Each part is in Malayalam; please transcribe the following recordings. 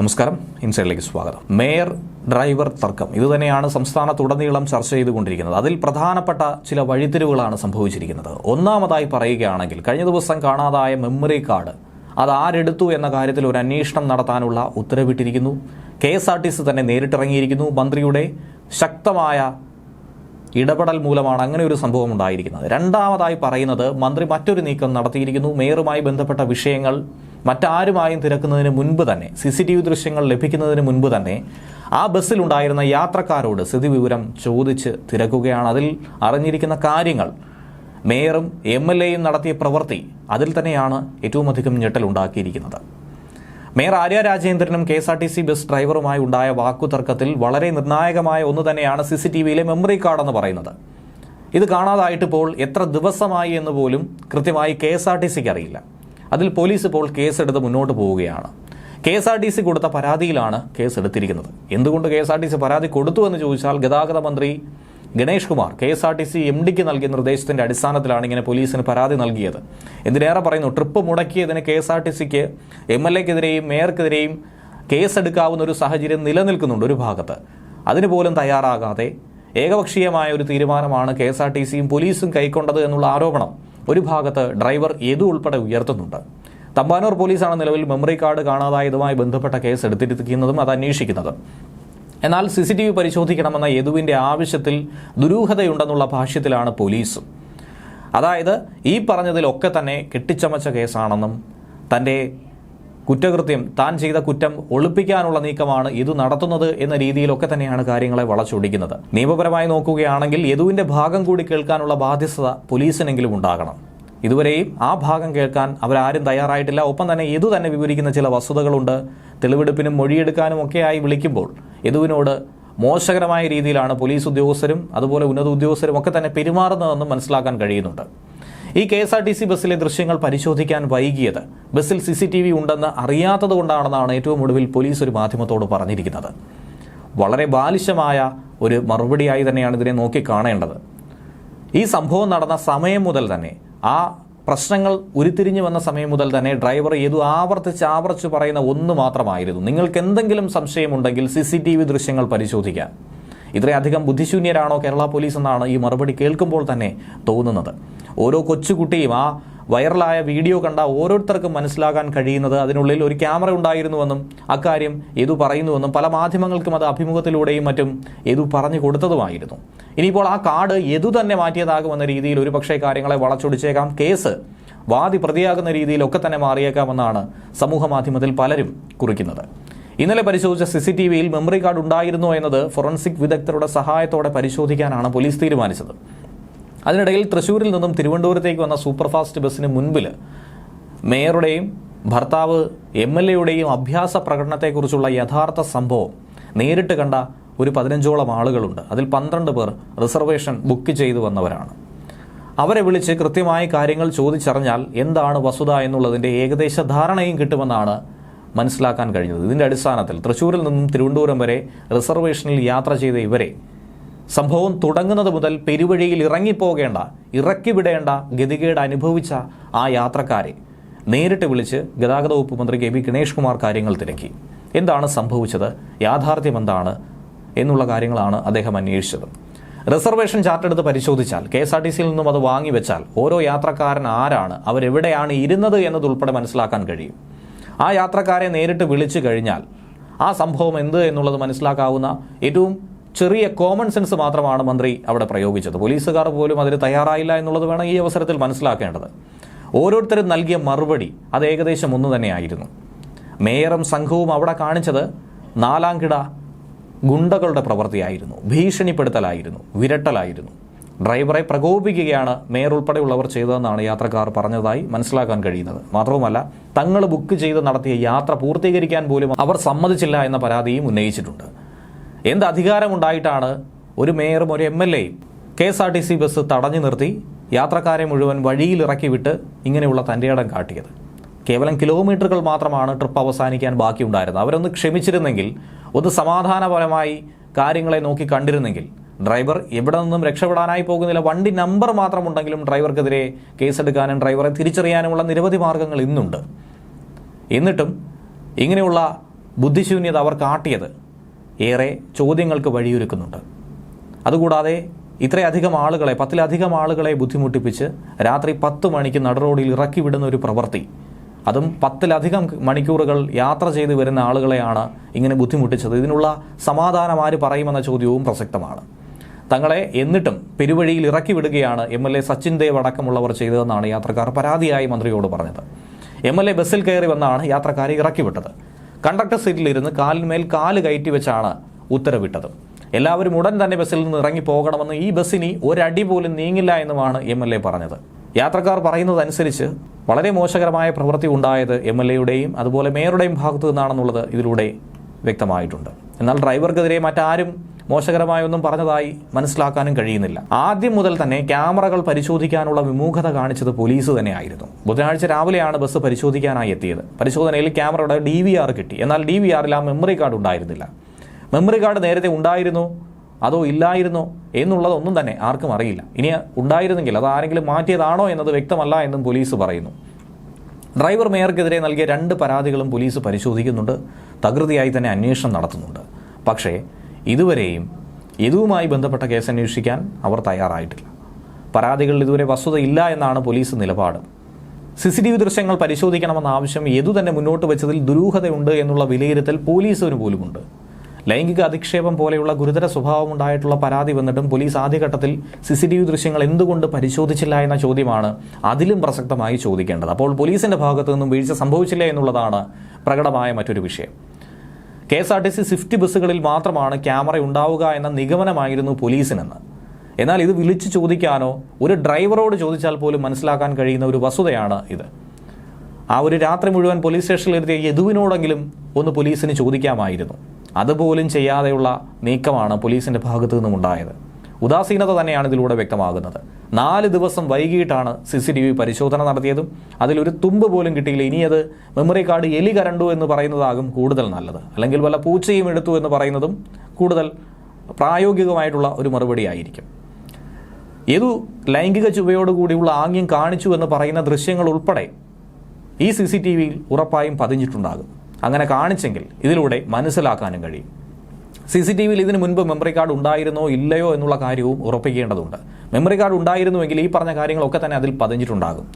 നമസ്കാരം. ഇൻസൈഡിലേക്ക് സ്വാഗതം. മേയർ ഡ്രൈവർ തർക്കം. ഇതുതന്നെയാണ് സംസ്ഥാനത്തുടനീളം ചർച്ച ചെയ്തുകൊണ്ടിരിക്കുന്നത്. അതിൽ പ്രധാനപ്പെട്ട ചില വഴിത്തിരിവുകളാണ് സംഭവിച്ചിരിക്കുന്നത്. ഒന്നാമതായി പറയുകയാണെങ്കിൽ കഴിഞ്ഞ ദിവസം കാണാതായ മെമ്മറി കാർഡ് അത് ആരെടുത്തു എന്ന കാര്യത്തിൽ ഒരു അന്വേഷണം നടത്താനുള്ള ഉത്തരവിട്ടിരിക്കുന്നു. K S R T C തന്നെ നേരിട്ടിറങ്ങിയിരിക്കുന്നു. മന്ത്രിയുടെ ശക്തമായ ഇടപെടൽ മൂലമാണ് അങ്ങനെ ഒരു സംഭവം ഉണ്ടായിരിക്കുന്നത്. രണ്ടാമതായി പറയുന്നത് മന്ത്രി മറ്റൊരു നീക്കം നടത്തിയിരിക്കുന്നു. മേയറുമായി ബന്ധപ്പെട്ട വിഷയങ്ങൾ മറ്റാരുമായും തിരക്കുന്നതിന് മുൻപ് തന്നെ സി സി ടി വി ദൃശ്യങ്ങൾ ലഭിക്കുന്നതിന് മുൻപ് തന്നെ ആ ബസ്സിലുണ്ടായിരുന്ന യാത്രക്കാരോട് സ്ഥിതിവിവരം ചോദിച്ച് തിരക്കുകയാണ്. അതിൽ അറിഞ്ഞിരിക്കുന്ന കാര്യങ്ങൾ മേയറും എം എൽ എയും നടത്തിയ പ്രവൃത്തി അതിൽ തന്നെയാണ് ഏറ്റവും അധികം ഞെട്ടലുണ്ടാക്കിയിരിക്കുന്നത് mayor Arya രാജേന്ദ്രനും K S R T C bus ഡ്രൈവറുമായി ഉണ്ടായ വാക്കുതർക്കത്തിൽ വളരെ നിർണായകമായ ഒന്ന് തന്നെയാണ് സി സി ടി വിയിലെ മെമ്മറി കാർഡ് എന്ന് പറയുന്നത്. ഇത് കാണാതായിട്ടിപ്പോൾ എത്ര ദിവസമായി എന്ന് പോലും കൃത്യമായി കെ എസ് ആർ ടി സിക്ക് അറിയില്ല. അതിൽ പോലീസ് ഇപ്പോൾ കേസെടുത്ത് മുന്നോട്ട് പോവുകയാണ്. K S R T C കൊടുത്ത പരാതിയിലാണ് കേസ് എടുത്തിരിക്കുന്നത് എന്തുകൊണ്ട് K S R T C പരാതി കൊടുത്തു എന്ന് ചോദിച്ചാൽ ഗതാഗത മന്ത്രി Ganesh Kumar K S R T C M ഡിക്ക് നൽകിയ നിർദ്ദേശത്തിന്റെ അടിസ്ഥാനത്തിലാണ് ഇങ്ങനെ പോലീസിന് പരാതി നൽകിയത്. എന്തിനേറെ പറയുന്നു ട്രിപ്പ് മുടക്കിയതിന് കെ എസ് ആർ ടി സിക്ക് എം എൽ എക്കെതിരെയും മേയർക്കെതിരെയും കേസെടുക്കാവുന്ന ഒരു സാഹചര്യം നിലനിൽക്കുന്നുണ്ട് ഒരു ഭാഗത്ത്. അതിന് പോലും തയ്യാറാകാതെ ഏകപക്ഷീയമായ ഒരു തീരുമാനമാണ് കെ എസ് ആർ ടി സിയും പോലീസും കൈക്കൊണ്ടത് എന്നുള്ള ആരോപണം ഒരു ഭാഗത്ത് ഡ്രൈവർ യദു ഉൾപ്പെടെ ഉയർത്തുന്നുണ്ട്? തമ്പാനൂർ പോലീസാണ് നിലവിൽ മെമ്മറി കാർഡ് കാണാതായതുമായി ബന്ധപ്പെട്ട കേസ് എടുത്തിരിക്കുന്നതും അത് അന്വേഷിക്കുന്നതും. എന്നാൽ സി സി ടി വി പരിശോധിക്കണമെന്ന യദുവിന്റെ ആവശ്യത്തിൽ ദുരൂഹതയുണ്ടെന്നുള്ള ഭാഷ്യത്തിലാണ് പോലീസ്. അതായത് ഈ പറഞ്ഞതിലൊക്കെ തന്നെ കെട്ടിച്ചമച്ച കേസാണെന്നും തന്റെ കുറ്റകൃത്യം താൻ ചെയ്ത കുറ്റം ഒളിപ്പിക്കാനുള്ള നീക്കമാണ് ഇത് നടത്തുന്നത് എന്ന രീതിയിലൊക്കെ തന്നെയാണ് കാര്യങ്ങളെ വളച്ചൊടിക്കുന്നത്. നിയമപരമായി നോക്കുകയാണെങ്കിൽ യദുവിന്റെ ഭാഗം കൂടി കേൾക്കാനുള്ള ബാധ്യസ്ഥത പോലീസിനെങ്കിലും ഉണ്ടാകണം. ഇതുവരെയും ആ ഭാഗം കേൾക്കാൻ അവരാരും തയ്യാറായിട്ടില്ല. ഒപ്പം തന്നെ യദു തന്നെ വിവരിക്കുന്ന ചില വസ്തുതകളുണ്ട്. തെളിവെടുപ്പിനും മൊഴിയെടുക്കാനും ഒക്കെയായി വിളിക്കുമ്പോൾ യദുവിനോട് മോശകരമായ രീതിയിലാണ് പോലീസ് ഉദ്യോഗസ്ഥരും അതുപോലെ ഉന്നത ഉദ്യോഗസ്ഥരും ഒക്കെ തന്നെ പെരുമാറുന്നതെന്നും മനസ്സിലാക്കാൻ കഴിയുന്നുണ്ട്. ഈ K S R T C ബസ്സിലെ ദൃശ്യങ്ങൾ പരിശോധിക്കാൻ വൈകിയത്. ബസ്സിൽ സി സി ടി വി ഉണ്ടെന്ന് അറിയാത്തത് കൊണ്ടാണെന്നാണ് ഏറ്റവും ഒടുവിൽ പോലീസ് ഒരു മാധ്യമത്തോട് പറഞ്ഞിരിക്കുന്നത്. വളരെ ബാലിശമായ ഒരു മറുപടിയായി തന്നെയാണ് ഇതിനെ നോക്കിക്കാണേണ്ടത് ഈ സംഭവം നടന്ന സമയം മുതൽ തന്നെ ആ പ്രശ്നങ്ങൾ ഉരുത്തിരിഞ്ഞു വന്ന സമയം മുതൽ തന്നെ ഡ്രൈവർ ഏതു ആവർത്തിച്ച് ആവർത്തിച്ച് പറയുന്ന ഒന്ന് മാത്രമായിരുന്നു. നിങ്ങൾക്ക് എന്തെങ്കിലും സംശയമുണ്ടെങ്കിൽ സി സി ടി വി ദൃശ്യങ്ങൾ പരിശോധിക്കാം. ഇത്രയധികം ബുദ്ധിശൂന്യരാണോ കേരള പോലീസ് എന്നാണ് ഈ മറുപടി കേൾക്കുമ്പോൾ തന്നെ തോന്നുന്നത്. ഓരോ കൊച്ചുകുട്ടിയും ആ വൈറലായ വീഡിയോ കണ്ട ഓരോരുത്തർക്കും മനസ്സിലാകാൻ കഴിയുന്നത് അതിനുള്ളിൽ ഒരു ക്യാമറ ഉണ്ടായിരുന്നുവെന്നും അക്കാര്യം ഏതു പറയുന്നുവെന്നും പല മാധ്യമങ്ങൾക്കും അത് അഭിമുഖത്തിലൂടെയും മറ്റും ഏതു പറഞ്ഞു കൊടുത്തതുമായിരുന്നു. ഇനിയിപ്പോൾ ആ കാർഡ് ഏതു തന്നെ മാറ്റിയതാകുമെന്ന രീതിയിൽ ഒരു പക്ഷേ കാര്യങ്ങളെ വളച്ചൊടിച്ചേക്കാം. കേസ് വാദി പ്രതിയാകുന്ന രീതിയിലൊക്കെ തന്നെ മാറിയേക്കാമെന്നാണ് സമൂഹ മാധ്യമത്തിൽ പലരും കുറിക്കുന്നത്. ഇന്നലെ പരിശോധിച്ച സി സി ടി വിയിൽ മെമ്മറി കാർഡ് ഉണ്ടായിരുന്നോ എന്നത് ഫോറൻസിക് വിദഗ്ധരുടെ സഹായത്തോടെ പരിശോധിക്കാനാണ് പോലീസ് തീരുമാനിച്ചത്. അതിനിടയിൽ തൃശ്ശൂരിൽ നിന്നും തിരുവനന്തപുരത്തേക്ക് വന്ന സൂപ്പർഫാസ്റ്റ് ബസ്സിന് മുൻപിൽ മേയറുടെയും ഭർത്താവ് എം എൽ എയുടെയും അഭ്യാസ പ്രകടനത്തെക്കുറിച്ചുള്ള യഥാർത്ഥ സംഭവം നേരിട്ട് കണ്ട ഒരു പതിനഞ്ചോളം ആളുകളുണ്ട്. അതിൽ പന്ത്രണ്ട് പേർ റിസർവേഷൻ ബുക്ക് ചെയ്തു വന്നവരാണ്. അവരെ വിളിച്ച് കൃത്യമായി കാര്യങ്ങൾ ചോദിച്ചറിഞ്ഞാൽ എന്താണ് വസ്തുത എന്നുള്ളതിന്റെ ഏകദേശ ധാരണയും കിട്ടുമെന്നാണ് മനസ്സിലാക്കാൻ കഴിഞ്ഞത്. ഇതിന്റെ അടിസ്ഥാനത്തിൽ തൃശ്ശൂരിൽ നിന്നും തിരുവനന്തപുരം വരെ റിസർവേഷനിൽ യാത്ര ചെയ്ത ഇവരെ സംഭവം തുടങ്ങുന്നത് മുതൽ പെരുവഴിയിൽ ഇറങ്ങിപ്പോകേണ്ട ഇറക്കി വിടേണ്ട ഗതികേട് അനുഭവിച്ച ആ യാത്രക്കാരെ നേരിട്ട് വിളിച്ച് ഗതാഗത വകുപ്പ് മന്ത്രി കെ വി ഗണേഷ് കുമാർ കാര്യങ്ങൾ തിരക്കി. എന്താണ് സംഭവിച്ചത്? യാഥാർത്ഥ്യം എന്താണ്? എന്നുള്ള കാര്യങ്ങളാണ് അദ്ദേഹം അന്വേഷിച്ചത്. റിസർവേഷൻ ചാർട്ട് എടുത്ത് പരിശോധിച്ചാൽ കെ എസ് ആർ ടി സിയിൽ നിന്നും അത് വാങ്ങിവെച്ചാൽ ഓരോ യാത്രക്കാരൻ ആരാണ് അവരെവിടെയാണ് ഇരുന്നത് എന്നതുൾപ്പെടെ മനസ്സിലാക്കാൻ കഴിയും. ആ യാത്രക്കാരെ നേരിട്ട് വിളിച്ചു കഴിഞ്ഞാൽ ആ സംഭവം എന്ത് എന്നുള്ളത് മനസ്സിലാക്കാവുന്ന ഏറ്റവും ചെറിയ കോമൺ സെൻസ് മാത്രമാണ് മന്ത്രി അവിടെ പ്രയോഗിച്ചത്. പോലീസുകാർ പോലും അതിന് തയ്യാറായില്ല എന്നുള്ളത് വേണം ഈ അവസരത്തിൽ മനസ്സിലാക്കേണ്ടത്. ഓരോരുത്തരും നൽകിയ മറുപടി അത് ഏകദേശം ഒന്ന് തന്നെയായിരുന്നു. മേയറും സംഘവും അവിടെ കാണിച്ചത് നാലാംകിട ഗുണ്ടകളുടെ പ്രവൃത്തിയായിരുന്നു. ഭീഷണിപ്പെടുത്തലായിരുന്നു. വിരട്ടലായിരുന്നു. ഡ്രൈവറെ പ്രകോപിക്കുകയാണ് മേയർ ഉൾപ്പെടെയുള്ളവർ ചെയ്തതെന്നാണ് യാത്രക്കാർ പറഞ്ഞതായി മനസ്സിലാക്കാൻ കഴിയുന്നത്. മാത്രവുമല്ല തങ്ങൾ ബുക്ക് ചെയ്ത് നടത്തിയ യാത്ര പൂർത്തീകരിക്കാൻ പോലും അവർ സമ്മതിച്ചില്ല എന്ന പരാതിയും ഉന്നയിച്ചിട്ടുണ്ട്. എന്ത് അധികാരമുണ്ടായിട്ടാണ് ഒരു മേയറും ഒരു എം എൽ എയും K S R T C bus തടഞ്ഞു നിർത്തി യാത്രക്കാരെ മുഴുവൻ വഴിയിൽ ഇറക്കി വിട്ട് ഇങ്ങനെയുള്ള തന്റെ ഇടം കാട്ടിയത്? കേവലം കിലോമീറ്ററുകൾ മാത്രമാണ് ട്രിപ്പ് അവസാനിക്കാൻ ബാക്കിയുണ്ടായിരുന്നത്. അവരൊന്ന് ക്ഷമിച്ചിരുന്നെങ്കിൽ ഒന്ന് സമാധാനപരമായി കാര്യങ്ങളെ നോക്കി കണ്ടിരുന്നെങ്കിൽ ഡ്രൈവർ എവിടെ നിന്നും രക്ഷപ്പെടാനായി പോകുന്നില്ല വണ്ടി നമ്പർ മാത്രം ഉണ്ടെങ്കിലും ഡ്രൈവർക്കെതിരെ കേസെടുക്കാനും ഡ്രൈവറെ തിരിച്ചറിയാനുമുള്ള നിരവധി മാർഗങ്ങൾ ഇന്നുണ്ട്. എന്നിട്ടും ഇങ്ങനെയുള്ള ബുദ്ധിശൂന്യത അവർ കാട്ടിയത് ഏറെ ചോദ്യങ്ങൾക്ക് വഴിയൊരുക്കുന്നുണ്ട്. അതുകൂടാതെ ഇത്രയധികം ആളുകളെ പത്തിലധികം ആളുകളെ ബുദ്ധിമുട്ടിപ്പിച്ച് രാത്രി പത്ത് മണിക്ക് നടുറോഡിൽ ഇറക്കി വിടുന്ന ഒരു പ്രവൃത്തി. അതും പത്തിലധികം മണിക്കൂറുകൾ യാത്ര ചെയ്ത് വരുന്ന ആളുകളെയാണ് ഇങ്ങനെ ബുദ്ധിമുട്ടിച്ചത്. ഇതിനുള്ള സമാധാനം ആര് പറയുമെന്ന ചോദ്യവും പ്രസക്തമാണ്. തങ്ങളെ എന്നിട്ടും പെരുവഴിയിൽ ഇറക്കി വിടുകയാണ് M L A Sachin Dev അടക്കമുള്ളവർ ചെയ്തതെന്നാണ് യാത്രക്കാർ പരാതിയായി മന്ത്രിയോട് പറഞ്ഞത്. എം എൽ എ ബസ്സിൽ കയറി വന്നാണ് യാത്രക്കാരെ ഇറക്കി വിട്ടത്. കണ്ടക്ടർ സീറ്റിലിരുന്ന് കാലിന്മേൽ കാൽ കയറ്റി വെച്ചാണ് ഉത്തരവിട്ടത്. എല്ലാവരും ഉടൻ തന്നെ ബസ്സിൽ നിന്ന് ഇറങ്ങി പോകണമെന്ന് ഈ ബസ്സിനി ഒരടി പോലും നീങ്ങില്ല എന്നുമാണ് എം എൽ എ പറഞ്ഞത്. യാത്രക്കാർ പറയുന്നതനുസരിച്ച് വളരെ മോശകരമായ പ്രവൃത്തി ഉണ്ടായത് എം എൽ എയുടെയും അതുപോലെ മേയറുടെയും ഭാഗത്തു നിന്നാണെന്നുള്ളത് ഇതിലൂടെ വ്യക്തമായിട്ടുണ്ട്. എന്നാൽ ഡ്രൈവർക്കെതിരെ മറ്റാരും മോശകരമായ ഒന്നും പറഞ്ഞതായി മനസ്സിലാക്കാനും കഴിയുന്നില്ല. ആദ്യം മുതൽ തന്നെ ക്യാമറകൾ പരിശോധിക്കാനുള്ള വിമുഖത കാണിച്ചത് പോലീസ് തന്നെയായിരുന്നു. ബുധനാഴ്ച രാവിലെയാണ് ബസ് പരിശോധിക്കാനായി എത്തിയത്. പരിശോധനയിൽ ക്യാമറയുടെ ഡി വി ആർ കിട്ടി. എന്നാൽ ഡി വി ആറിൽ ആ മെമ്മറി കാർഡ് ഉണ്ടായിരുന്നില്ല. മെമ്മറി കാർഡ് നേരത്തെ ഉണ്ടായിരുന്നു അതോ ഇല്ലായിരുന്നോ എന്നുള്ളതൊന്നും തന്നെ ആർക്കും അറിയില്ല. ഇനി ഉണ്ടായിരുന്നെങ്കിൽ അത് ആരെങ്കിലും മാറ്റിയതാണോ എന്നത് വ്യക്തമല്ല എന്നും പോലീസ് പറയുന്നു. ഡ്രൈവർ മേയർക്കെതിരെ നൽകിയ രണ്ട് പരാതികളും പോലീസ് പരിശോധിക്കുന്നുണ്ട് തകൃതിയായി തന്നെ അന്വേഷണം നടത്തുന്നുണ്ട്. പക്ഷേ ഇതുവരെയും ഇതുമായി ബന്ധപ്പെട്ട കേസ് അന്വേഷിക്കാൻ അവർ തയ്യാറായിട്ടില്ല. പരാതികളിൽ ഇതുവരെ വസ്തുതയില്ല എന്നാണ് പോലീസ് നിലപാട്. സി സി ടി വി ദൃശ്യങ്ങൾ പരിശോധിക്കണമെന്ന ആവശ്യം ഏതു തന്നെ മുന്നോട്ട് വെച്ചതിൽ ദുരൂഹതയുണ്ട് എന്നുള്ള വിലയിരുത്തൽ പോലീസിന് പോലുമുണ്ട്. ലൈംഗിക അധിക്ഷേപം പോലെയുള്ള ഗുരുതര സ്വഭാവമുണ്ടായിട്ടുള്ള പരാതി വന്നിട്ടും പോലീസ് ആദ്യഘട്ടത്തിൽ സി സി ടി വി ദൃശ്യങ്ങൾ എന്തുകൊണ്ട് പരിശോധിച്ചില്ല എന്ന ചോദ്യമാണ് അതിലും പ്രസക്തമായി ചോദിക്കേണ്ടത്. അപ്പോൾ പോലീസിന്റെ ഭാഗത്തു നിന്നും വീഴ്ച സംഭവിച്ചില്ല എന്നുള്ളതാണ് പ്രകടമായ മറ്റൊരു വിഷയം. K S R T C Swift ബസ്സുകളിൽ മാത്രമാണ് ക്യാമറ ഉണ്ടാവുക എന്ന നിഗമനമായിരുന്നു പോലീസിനെന്ന്. എന്നാൽ ഇത് വിളിച്ചു ചോദിക്കാനോ ഒരു ഡ്രൈവറോട് ചോദിച്ചാൽ പോലും മനസ്സിലാക്കാൻ കഴിയുന്ന ഒരു വസ്തുതയാണ് ഇത്. ആ ഒരു രാത്രി മുഴുവൻ പോലീസ് സ്റ്റേഷനിൽ എത്തിയ യദുവിനോടെങ്കിലും ഒന്ന് പോലീസിന് ചോദിക്കാമായിരുന്നു. അതുപോലും ചെയ്യാതെയുള്ള നീക്കമാണ് പോലീസിന്റെ ഭാഗത്തു നിന്നും ഉണ്ടായത് ഉദാസീനത തന്നെയാണ് ഇതിലൂടെ വ്യക്തമാകുന്നത്. നാല് ദിവസം വൈകിട്ടാണ് സി സി ടി വി പരിശോധന നടത്തിയതും അതിലൊരു തുമ്പ് പോലും കിട്ടിയില്ല. ഇനി അത് മെമ്മറി കാർഡ് എലി കരണ്ടു എന്ന് പറയുന്നതാകും കൂടുതൽ നല്ലത്. അല്ലെങ്കിൽ വല്ല പൂച്ചയും എടുത്തു എന്ന് പറയുന്നതും കൂടുതൽ പ്രായോഗികമായിട്ടുള്ള ഒരു മറുപടി ആയിരിക്കും. ഏതു ലൈംഗിക ചുവയോടുകൂടിയുള്ള ആംഗ്യം കാണിച്ചു എന്ന് പറയുന്ന ദൃശ്യങ്ങൾ ഉൾപ്പെടെ ഈ സി സി ടി വിയിൽ ഉറപ്പായും പതിഞ്ഞിട്ടുണ്ടാകും. അങ്ങനെ കാണിച്ചെങ്കിൽ ഇതിലൂടെ മനസ്സിലാക്കാനും കഴിയും. സി സി ടി വിയിൽ ഇതിനു മുൻപ് മെമ്മറി കാർഡ് ഉണ്ടായിരുന്നോ ഇല്ലയോ എന്നുള്ള കാര്യവും ഉറപ്പിക്കേണ്ടതുണ്ട്. മെമ്മറി കാർഡ് ഉണ്ടായിരുന്നുവെങ്കിൽ ഈ പറഞ്ഞ കാര്യങ്ങളൊക്കെ തന്നെ അതിൽ പതിഞ്ഞിട്ടുണ്ടാകും.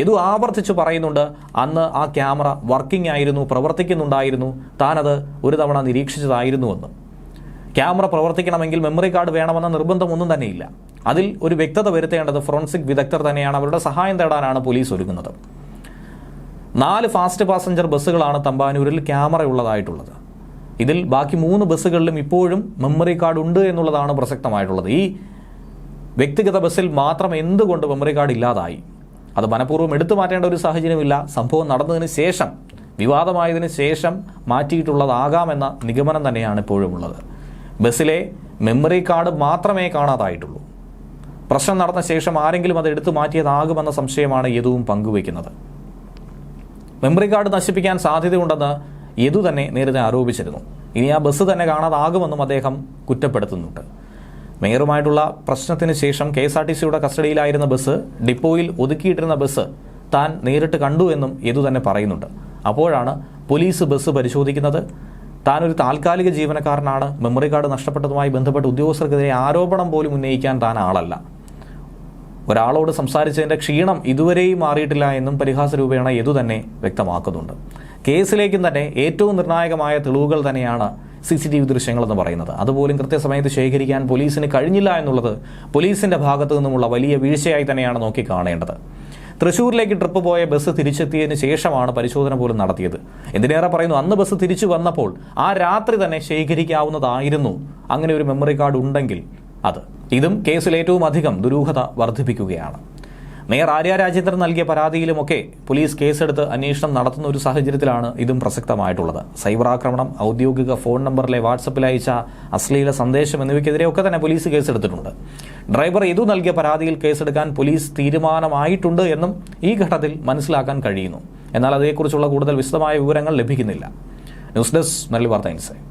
ഏതു ആവർത്തിച്ച് പറയുന്നുണ്ട് അന്ന് ആ ക്യാമറ വർക്കിംഗ് ആയിരുന്നു പ്രവർത്തിക്കുന്നുണ്ടായിരുന്നു താനത് ഒരു തവണ നിരീക്ഷിച്ചതായിരുന്നുവെന്ന്. ക്യാമറ പ്രവർത്തിക്കണമെങ്കിൽ മെമ്മറി കാർഡ് വേണമെന്ന നിർബന്ധമൊന്നും തന്നെയില്ല. അതിൽ ഒരു വ്യക്തത വരുത്തേണ്ടത് ഫോറൻസിക് വിദഗ്ധർ തന്നെയാണ് അവരുടെ സഹായം തേടാനാണ് പോലീസ് ഒരുങ്ങുന്നത്. നാല് ഫാസ്റ്റ് പാസഞ്ചർ ബസ്സുകളാണ് തമ്പാനൂരിൽ ക്യാമറ ഉള്ളതായിട്ടുള്ളത് ഇതിൽ ബാക്കി മൂന്ന് ബസ്സുകളിലും ഇപ്പോഴും മെമ്മറി കാർഡ് ഉണ്ട് എന്നുള്ളതാണ് പ്രസക്തമായിട്ടുള്ളത്. ഈ വ്യക്തിഗത ബസ്സിൽ മാത്രം എന്തുകൊണ്ട് മെമ്മറി കാർഡ് ഇല്ലാതായി? അത് മനഃപൂർവം എടുത്തു മാറ്റേണ്ട ഒരു സാഹചര്യമില്ല. സംഭവം നടന്നതിന് ശേഷം വിവാദമായതിന് ശേഷം മാറ്റിയിട്ടുള്ളതാകാമെന്ന നിഗമനം തന്നെയാണ് ഇപ്പോഴും ഉള്ളത്. ബസ്സിലെ മെമ്മറി കാർഡ് മാത്രമേ കാണാതായിട്ടുള്ളൂ. പ്രശ്നം നടന്ന ശേഷം ആരെങ്കിലും അത് എടുത്തു മാറ്റിയതാകുമെന്ന സംശയമാണ് യദുവും പങ്കുവയ്ക്കുന്നത്. മെമ്മറി കാർഡ് നശിപ്പിക്കാൻ സാധ്യതയുണ്ടെന്ന് യദു തന്നെ നേരത്തെ ആരോപിച്ചിരുന്നു. ഇനി ആ ബസ് തന്നെ കാണാതാകുമെന്നും അദ്ദേഹം കുറ്റപ്പെടുത്തുന്നുണ്ട്. മേയറുമായിട്ടുള്ള പ്രശ്നത്തിന് ശേഷം കെ എസ് ആർ ടി സിയുടെ കസ്റ്റഡിയിലായിരുന്ന ബസ് ഡിപ്പോയിൽ ഒതുക്കിയിട്ടിരുന്ന ബസ് താൻ നേരിട്ട് കണ്ടു എന്നും യദു തന്നെ പറയുന്നുണ്ട്. അപ്പോഴാണ് പോലീസ് ബസ് പരിശോധിക്കുന്നത്. താനൊരു താൽക്കാലിക ജീവനക്കാരനാണ്. മെമ്മറി കാർഡ് നഷ്ടപ്പെട്ടതുമായി ബന്ധപ്പെട്ട് ഉദ്യോഗസ്ഥർക്കെതിരെ ആരോപണം പോലും ഉന്നയിക്കാൻ താൻ ആളല്ല. ഒരാളോട് സംസാരിച്ചതിന്റെ ക്ഷീണം ഇതുവരെയും മാറിയിട്ടില്ല എന്നും പരിഹാസ രൂപേണ യദു തന്നെ വ്യക്തമാക്കുന്നുണ്ട്. കേസിലേക്കും തന്നെ ഏറ്റവും നിർണായകമായ തെളിവുകൾ തന്നെയാണ് സി സി ടി വി ദൃശ്യങ്ങളെന്ന് പറയുന്നത്. അതുപോലും കൃത്യസമയത്ത് ശേഖരിക്കാൻ പോലീസിന് കഴിഞ്ഞില്ല എന്നുള്ളത് പോലീസിന്റെ ഭാഗത്തു നിന്നുമുള്ള വലിയ വീഴ്ചയായി തന്നെയാണ് നോക്കി കാണേണ്ടത്. തൃശ്ശൂരിലേക്ക് ട്രിപ്പ് പോയ ബസ് തിരിച്ചെത്തിയതിന് ശേഷമാണ് പരിശോധന പോലും നടത്തിയത്. എന്തിനേറെ പറയുന്നു അന്ന് ബസ് തിരിച്ചു വന്നപ്പോൾ ആ രാത്രി തന്നെ ശേഖരിക്കാവുന്നതായിരുന്നു. അങ്ങനെ ഒരു മെമ്മറി കാർഡ് ഉണ്ടെങ്കിൽ അത്. ഇതും കേസിൽ ഏറ്റവും അധികം ദുരൂഹത വർദ്ധിപ്പിക്കുകയാണ്. മേയർ ആര്യ രാജേന്ദ്രൻ നൽകിയ പരാതിയിലുമൊക്കെ പോലീസ് കേസെടുത്ത് അന്വേഷണം നടത്തുന്ന ഒരു സാഹചര്യത്തിലാണ് ഇതും പ്രസക്തമായിട്ടുള്ളത്. സൈബർ ആക്രമണം ഔദ്യോഗിക ഫോൺ നമ്പറിലെ വാട്സപ്പിൽ അയച്ച അശ്ലീല സന്ദേശം എന്നിവയ്ക്കെതിരെയൊക്കെ തന്നെ പോലീസ് കേസെടുത്തിട്ടുണ്ട്. ഡ്രൈവർ ഇതു നൽകിയ പരാതിയിൽ കേസെടുക്കാൻ പോലീസ് തീരുമാനമായിട്ടുണ്ട് എന്നും ഈ ഘട്ടത്തിൽ മനസ്സിലാക്കാൻ കഴിയുന്നു. എന്നാൽ അതേക്കുറിച്ചുള്ള കൂടുതൽ വിശദമായ വിവരങ്ങൾ ലഭിക്കുന്നില്ല. ന്യൂസ് ഡെസ്ക് നല്ല വാർത്ത ഇൻസൈറ്റ്